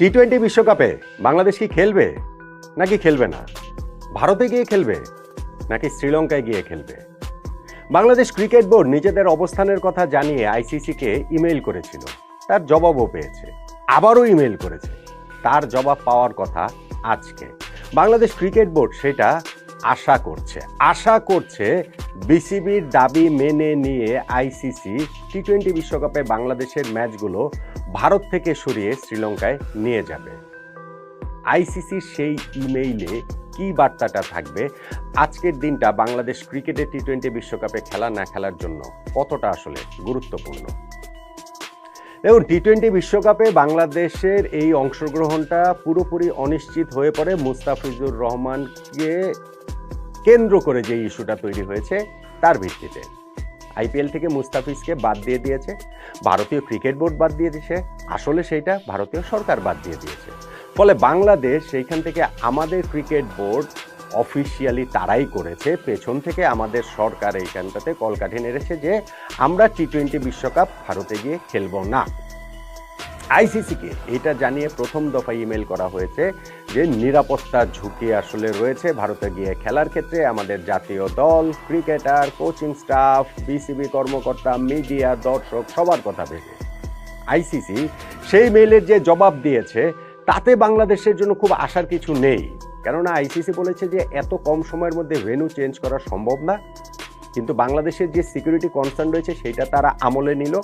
T twenty বিশ্বকাপে বাংলাদেশ কি খেলবে? নাকি খেলবে না? ভারতে গিয়ে খেলবে? নাকি শ্রীলঙ্কায় গিয়ে খেলবে? বাংলাদেশ ক্রিকেট বোর্ড নিজেদের অবস্থানের কথা জানিয়ে আইসিসিকে ইমেইল করেছিল। তার জবাবও পেয়েছে। আবারও ইমেইল করেছে। তার জবাব পাওয়ার কথা আজকে। বাংলাদেশ ক্রিকেট বোর্ড সেটা আশা করছে। আশা করছে বিসিবির দাবি মেনে নিয়ে আইসিসি টি টোয়েন্টি বিশ্বকাপে বাংলাদেশের ম্যাচগুলো ভারত থেকে সরিয়ে শ্রীলঙ্কায় নিয়ে যাবে। আইসিসির সেই ইমেইলে কি বার্তাটা থাকবে? আজকের দিনটা বাংলাদেশ ক্রিকেটে টি টোয়েন্টি বিশ্বকাপে খেলা না খেলার জন্য কতটা আসলে গুরুত্বপূর্ণ? দেখুন টি টোয়েন্টি বিশ্বকাপে বাংলাদেশের এই অংশগ্রহণটা পুরোপুরি অনিশ্চিত হয়ে পড়ে। মুস্তাফিজুর রহমানকে কেন্দ্র করে যে ইস্যুটা তৈরি হয়েছে, তার ভিত্তিতে। আইপিএল থেকে মুস্তাফিজকে বাদ দিয়ে দিয়েছে, ভারতীয় ক্রিকেট বোর্ড বাদ দিয়ে দিয়েছে, আসলে সেইটা ভারতীয় সরকার বাদ দিয়ে দিয়েছে। ফলে বাংলাদেশ সেইখান থেকে আমাদের ক্রিকেট বোর্ড অফিসিয়ালি তারাই করেছে। পেছন থেকে আমাদের সরকার এইখানটাতে কলকাঠি নেড়েছে যে, আমরা টি টোয়েন্টি বিশ্বকাপ ভারতে গিয়ে খেলব না। আইসিসিকে এটা জানিয়ে প্রথম দফা ইমেল করা হয়েছে যে, নিরাপত্তা ঝুঁকি আসলে রয়েছে ভারতে গিয়ে খেলার ক্ষেত্রে। আমাদের জাতীয় দল, ক্রিকেটার, কোচিং স্টাফ বিসিবি কর্মকর্তা, মিডিয়া, দর্শক, সবার কথা ভেবে। আইসিসি সেই মেইলের যে জবাব দিয়েছে, তাতে বাংলাদেশের জন্য খুব আশার কিছু নেই। কেননা আইসিসি বলেছে যে এত কম সময়ের মধ্যে ভেন্যু চেঞ্জ করা সম্ভব না। কিন্তু বাংলাদেশের যে সিকিউরিটি কনসার্ন রয়েছে, সেটা তারা আমলে নিল।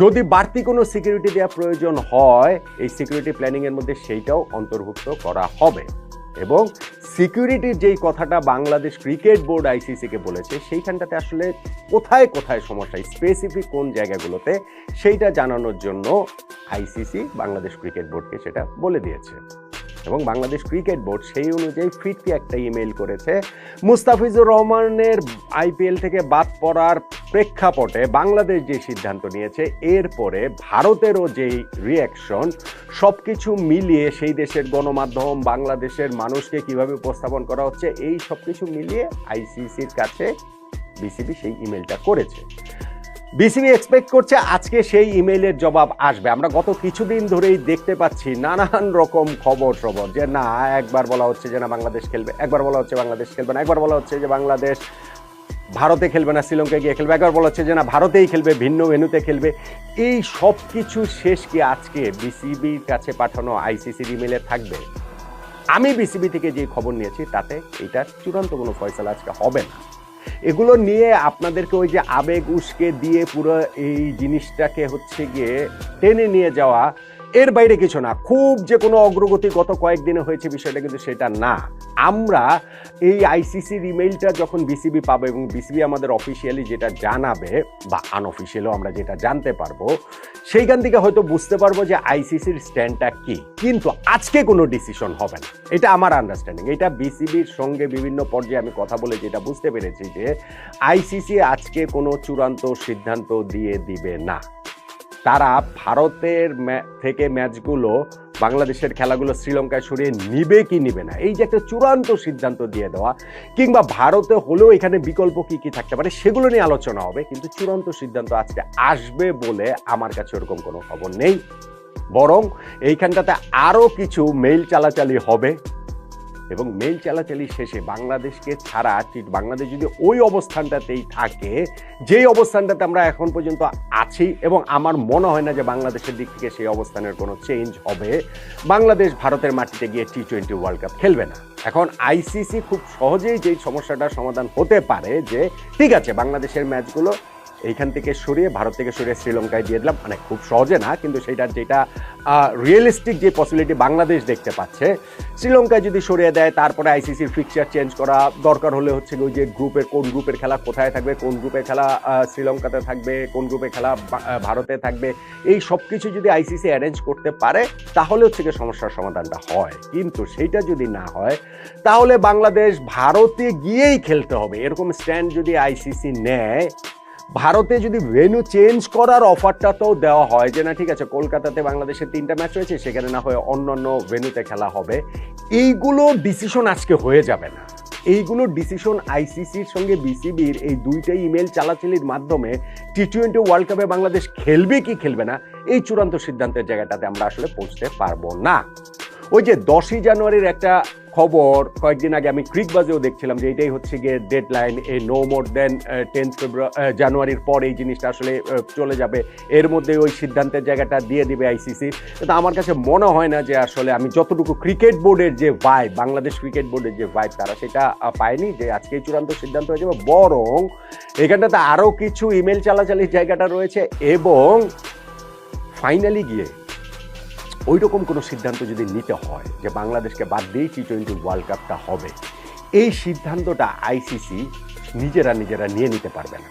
যদি বাড়তি কোনো সিকিউরিটি দেওয়া প্রয়োজন হয়, এই সিকিউরিটি প্ল্যানিংয়ের মধ্যে সেইটাও অন্তর্ভুক্ত করা হবে। এবং সিকিউরিটির যেই কথাটা বাংলাদেশ ক্রিকেট বোর্ড আইসিসিকে বলেছে, সেইখানটাতে আসলে কোথায় কোথায় সমস্যা স্পেসিফিক কোন জায়গাগুলোতে, সেইটা জানানোর জন্য আইসিসি বাংলাদেশ ক্রিকেট বোর্ডকে সেটা বলে দিয়েছে। এবং বাংলাদেশ ক্রিকেট বোর্ড সেই অনুযায়ী ফিরতি একটা ইমেল করেছে। মুস্তাফিজুর রহমানের আইপিএল থেকে বাদ পড়ার প্রেক্ষাপটে বাংলাদেশ যে সিদ্ধান্ত নিয়েছে, এরপরে ভারতেরও যেই রিয়াকশন সব কিছু মিলিয়ে সেই দেশের গণমাধ্যম, বাংলাদেশের মানুষকে কীভাবে উপস্থাপন করা হচ্ছে, এই সব কিছু মিলিয়ে আইসিসির কাছে বিসিবি সেই ইমেলটা করেছে। বিসিবি এক্সপেক্ট করছে আজকে সেই ইমেইলের জবাব আসবে। আমরা গত কিছুদিন ধরেই দেখতে পাচ্ছি নানান রকম খবর সবর যে না, একবার বলা হচ্ছে যে না বাংলাদেশ খেলবে, একবার বলা হচ্ছে বাংলাদেশ খেলবে না, একবার বলা হচ্ছে যে বাংলাদেশ ভারতে খেলবে না, শ্রীলঙ্কায় গিয়ে খেলবে, একবার বলা হচ্ছে যে না ভারতেই খেলবে, ভিন্ন ভেন্যুতে খেলবে। এই সব কিছু শেষ কি আজকে বিসিবির কাছে পাঠানো আইসিসির ইমেলে থাকবে? আমি বিসিবি থেকে যে খবর নিয়েছি, তাতে এটা চূড়ান্ত কোনো ফয়সালা আজকে হবে না। এগুলো নিয়ে আপনাদেরকে ওই যে আবেগ উস্কে দিয়ে পুরো এই জিনিসটাকে হচ্ছে গিয়ে টেনে নিয়ে যাওয়া এর বাইরে কিছু না। খুব যে কোনো অগ্রগতি গত কয়েকদিনে হয়েছে বিষয়টা কিন্তু সেটা না। আমরা এই আইসিসির ইমেইলটা যখন বিসিবি পাবো এবং বিসিবি আমাদের অফিসিয়ালি যেটা জানাবে বা আনঅফিসিয়ালও আমরা যেটা জানতে পারব, সেইখান থেকে হয়তো বুঝতে পারব যে আইসিসির স্ট্যান্ডটা কি। কিন্তু আজকে কোনো ডিসিশন হবে না। এটা আমার আন্ডারস্ট্যান্ডিং এটা বিসিবির সঙ্গে বিভিন্ন পর্যায়ে আমি কথা বলে যেটা বুঝতে পেরেছি যে আইসিসি আজকে কোনো চূড়ান্ত সিদ্ধান্ত দিয়ে দিবে না। তারা ভারতের থেকে ম্যাচগুলো বাংলাদেশের খেলাগুলো শ্রীলঙ্কায় সরিয়ে নিবে কি নিবে না? এই যে একটা চূড়ান্ত সিদ্ধান্ত দিয়ে দেওয়া, কিংবা ভারতে হলেও এখানে বিকল্প কি কি থাকতে পারে সেগুলো নিয়ে আলোচনা হবে, কিন্তু চূড়ান্ত সিদ্ধান্ত আজকে আসবে বলে আমার কাছে ওরকম কোনো খবর নেই। বরং এইখানটাতে আরও কিছু মেইল চালাচালি হবে। এবং মেইল চালাচালি শেষে বাংলাদেশকে ছাড়া টি- বাংলাদেশ যদি ওই অবস্থানটাতেই থাকে, যেই অবস্থানটাতে আমরা এখন পর্যন্ত আছি এবং আমার মনে হয় না যে বাংলাদেশের দিক থেকে সেই অবস্থানের কোনো চেঞ্জ হবে, বাংলাদেশ ভারতের মাটিতে গিয়ে টি টোয়েন্টি ওয়ার্ল্ড কাপ খেলবে না। এখন আইসিসি খুব সহজেই যেই সমস্যাটার সমাধান হতে পারে যে, ঠিক আছে, বাংলাদেশের ম্যাচগুলো এইখান থেকে সরিয়ে ভারত থেকে সরিয়ে শ্রীলঙ্কায় দিয়ে দিলাম। মানে খুব সহজে না, কিন্তু সেটার যেটা রিয়েলিস্টিক যে পসিবিলিটি বাংলাদেশ দেখতে পাচ্ছে। শ্রীলঙ্কায় যদি সরিয়ে দেয়, তারপরে আইসিসির ফিক্সচার চেঞ্জ করা দরকার হলে হচ্ছে ওই যে গ্রুপের কোন গ্রুপের খেলা কোথায় থাকবে, কোন গ্রুপের খেলা শ্রীলঙ্কাতে থাকবে, কোন গ্রুপে খেলা ভারতে থাকবে, এই সব কিছু যদি আইসিসি অ্যারেঞ্জ করতে পারে, তাহলে হচ্ছে সমস্যার সমাধানটা হয়। কিন্তু সেইটা যদি না হয়, তাহলে বাংলাদেশ ভারতে গিয়েই খেলতে হবে। এরকম স্ট্যান্ড যদি আইসিসি নেয় ভারতে যদি ভেন্যু চেঞ্জ করার অফারটা তো দেওয়া হয়, যে না, ঠিক আছে, কলকাতাতে বাংলাদেশের তিনটা ম্যাচ হয়েছে সেখানে না হয়ে অন্যান্য ভেন্যুতে খেলা হবে, এইগুলো ডিসিশন আজকে হয়ে যাবে না। এইগুলো ডিসিশন আইসিসির সঙ্গে বিসিবির এই দুইটা ইমেল চালাচালির মাধ্যমে টি টোয়েন্টি ওয়ার্ল্ড কাপে বাংলাদেশ খেলবে কি খেলবে না, এই চূড়ান্ত সিদ্ধান্তের জায়গাটাতে আমরা আসলে পৌঁছতে পারব না। ওই যে দশই জানুয়ারির একটা খবর কয়েকদিন আগে আমি ক্রিকবাজেও দেখছিলাম যে এটাই হচ্ছে গিয়ে ডেড লাইন এই no more then tenth February জানুয়ারির পর এই জিনিসটা আসলে চলে যাবে। এর মধ্যে ওই সিদ্ধান্তের জায়গাটা দিয়ে দিবে আইসিসি কিন্তু আমার কাছে মনে হয় না যে আসলে আমি যতটুকু ক্রিকেট বোর্ডের যে ভাইব বাংলাদেশ ক্রিকেট বোর্ডের যে ভাইব তারা সেটা পায়নি যে আজকে চূড়ান্ত সিদ্ধান্ত হয়ে যাবে। বরং এখানটাতে আরও কিছু ইমেল চালাচালির জায়গাটা রয়েছে এবং ফাইনালি গিয়ে ওই রকম কোনো সিদ্ধান্ত যদি নিতে হয় যে বাংলাদেশকে বাদ দিয়েই টি টোয়েন্টি ওয়ার্ল্ড কাপটা হবে, এই সিদ্ধান্তটা আইসিসি নিজেরা নিজেরা নিয়ে নিতে পারবে না।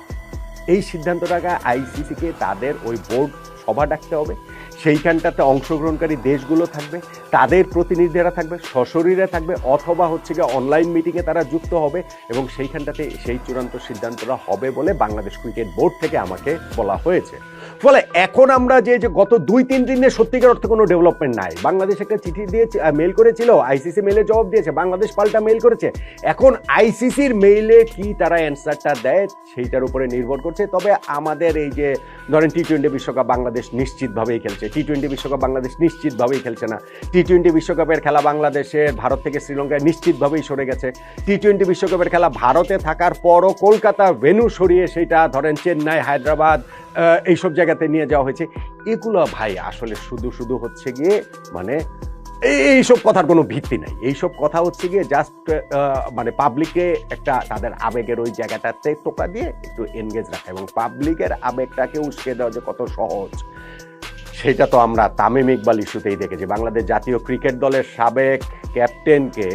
এই সিদ্ধান্তটাকে আইসিসিকে তাদের ওই বোর্ড, সভা ডাকতে হবে, সেইখানটাতে অংশগ্রহণকারী দেশগুলো থাকবে, তাদের প্রতিনিধিরা থাকবে, সশরীরে থাকবে, অথবা হচ্ছে গিয়ে অনলাইন মিটিংয়ে তারা যুক্ত হবে এবং সেইখানটাতে সেই চূড়ান্ত সিদ্ধান্তটা হবে বলে বাংলাদেশ ক্রিকেট বোর্ড থেকে আমাকে বলা হয়েছে। ফলে এখন আমরা যে গত দুই, তিন দিনে সত্যিকার অর্থে কোনো ডেভেলপমেন্ট নাই। বাংলাদেশ একটা চিঠি দিয়ে মেল করেছিল আইসিসি মেলে জবাব দিয়েছে, বাংলাদেশ পাল্টা মেল করেছে। এখন আইসিসির মেইলে কি তারা অ্যান্সারটা দেয়, সেইটার উপরে নির্ভর করছে। তবে আমাদের এই যে, ধরেন টি টোয়েন্টি বিশ্বকাপ বাংলাদেশ নিশ্চিতভাবেই খেলছে। টি টোয়েন্টি বিশ্বকাপ বাংলাদেশ নিশ্চিতভাবেই খেলছে না। টি টোয়েন্টি বিশ্বকাপের খেলা বাংলাদেশের ভারত থেকে শ্রীলঙ্কায় নিশ্চিতভাবেই সরে গেছে। টি টোয়েন্টি বিশ্বকাপের খেলা ভারতে থাকার পরও কলকাতা ভেনু সরিয়ে সেটা ধরেন চেন্নাই, হায়দ্রাবাদ এইসব জায়গাতে নিয়ে যাওয়া হয়েছে। এগুলো ভাই আসলে শুধু শুধু হচ্ছে গিয়ে মানে এই- এইসব কথার কোনো ভিত্তি নাই। এইসব কথা হচ্ছে গিয়ে জাস্ট মানে পাবলিকে একটা তাদের আবেগের ওই জায়গাটাতে টোকা দিয়ে একটু এনগেজ রাখা এবং পাবলিকের আবেগটাকে উস্কে দেওয়া যে কত সহজ, সেটা তো আমরা তামিম ইকবাল ইস্যুতেই দেখেছি। বাংলাদেশ জাতীয় ক্রিকেট দলের সাবেক ক্যাপ্টেনকে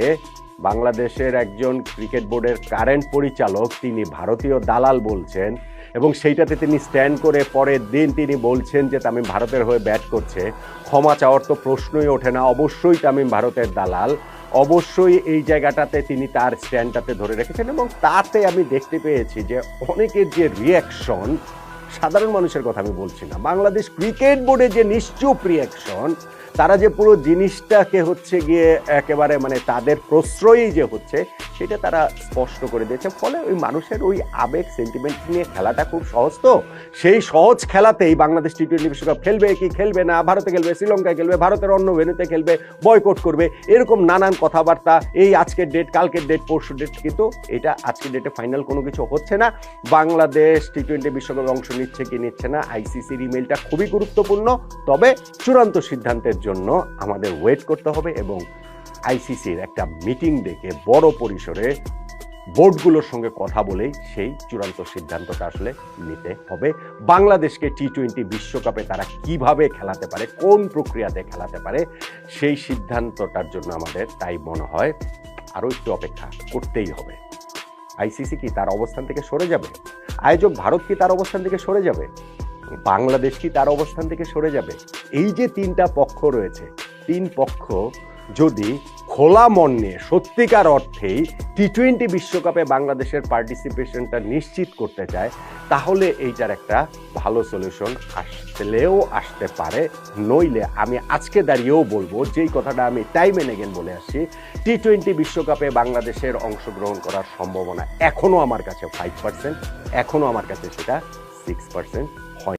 বাংলাদেশের একজন ক্রিকেট বোর্ডের কারেন্ট পরিচালক, তিনি ভারতীয় দালাল বলছেন এবং সেইটাতে তিনি স্ট্যান্ড করে পরের দিন তিনি বলছেন যে তামিম ভারতের হয়ে ব্যাট করছে। ক্ষমা চাওয়ার তো প্রশ্নই ওঠে না। অবশ্যই তামিম ভারতের দালাল। অবশ্যই এই জায়গাটাতে তিনি তার স্ট্যান্ডটাতে ধরে রেখেছেন এবং তাতে আমি দেখতে পেয়েছি যে অনেকের যে রিয়াকশন সাধারণ মানুষের কথা আমি বলছি না। বাংলাদেশ ক্রিকেট বোর্ডের যে নিশ্চুপ রিয়াকশন তারা যে পুরো জিনিসটাকে হচ্ছে গিয়ে একেবারে মানে তাদের প্রশ্রয়ই যে হচ্ছে, সেটা তারা স্পষ্ট করে দিয়েছে। ফলে ওই মানুষের ওই আবেগ সেন্টিমেন্ট নিয়ে খেলাটা খুব সহজ তো। সেই সহজ খেলাতেই বাংলাদেশ টি টোয়েন্টি বিশ্বকাপ খেলবে কি খেলবে না, ভারতে খেলবে, শ্রীলঙ্কায় খেলবে, ভারতের অন্য ভেন্যুতে খেলবে বয়কট করবে, এরকম নানান কথাবার্তা, এই আজকের ডেট কালকের ডেট পরশু ডেট কিন্তু এটা আজকের ডেটে ফাইনাল কোনো কিছু হচ্ছে না। বাংলাদেশ টি টোয়েন্টি বিশ্বকাপে অংশ নিচ্ছে কি নিচ্ছে না আইসিসির ইমেলটা খুবই গুরুত্বপূর্ণ। তবে চূড়ান্ত সিদ্ধান্তের জন্য আমাদের ওয়েট করতে হবে এবং আইসিসির একটা মিটিং ডেকে বড় পরিসরে বোর্ডগুলোর সঙ্গে কথা বলেই সেই চূড়ান্ত সিদ্ধান্তটা আসলে নিতে হবে। বাংলাদেশকে টি টোয়েন্টি বিশ্বকাপে তারা কীভাবে খেলাতে পারে, কোন প্রক্রিয়াতে খেলাতে পারে, সেই সিদ্ধান্তটার জন্য আমাদের তাই মনে হয় আরও একটু অপেক্ষা করতেই হবে। আইসিসি কি তার অবস্থান থেকে সরে যাবে? আয়োজক ভারত কি তার অবস্থান থেকে সরে যাবে? বাংলাদেশ কি তার অবস্থান থেকে সরে যাবে? এই যে তিনটা পক্ষ রয়েছে, তিন পক্ষ যদি খোলা মন নিয়ে সত্যিকার অর্থেই টি টোয়েন্টি বিশ্বকাপে বাংলাদেশের পার্টিসিপেশনটা নিশ্চিত করতে চায়, তাহলে এইটার একটা ভালো সলিউশন আসলেও আসতে পারে। নইলে আমি আজকে দাঁড়িয়েও বলব, যেই কথাটা আমি টাইম এন এগেন বলে আসছি টি টোয়েন্টি বিশ্বকাপে বাংলাদেশের অংশগ্রহণ করার সম্ভাবনা এখনও আমার কাছে ফাইভ পার্সেন্ট এখনও আমার কাছে সেটা সিক্স পার্সেন্ট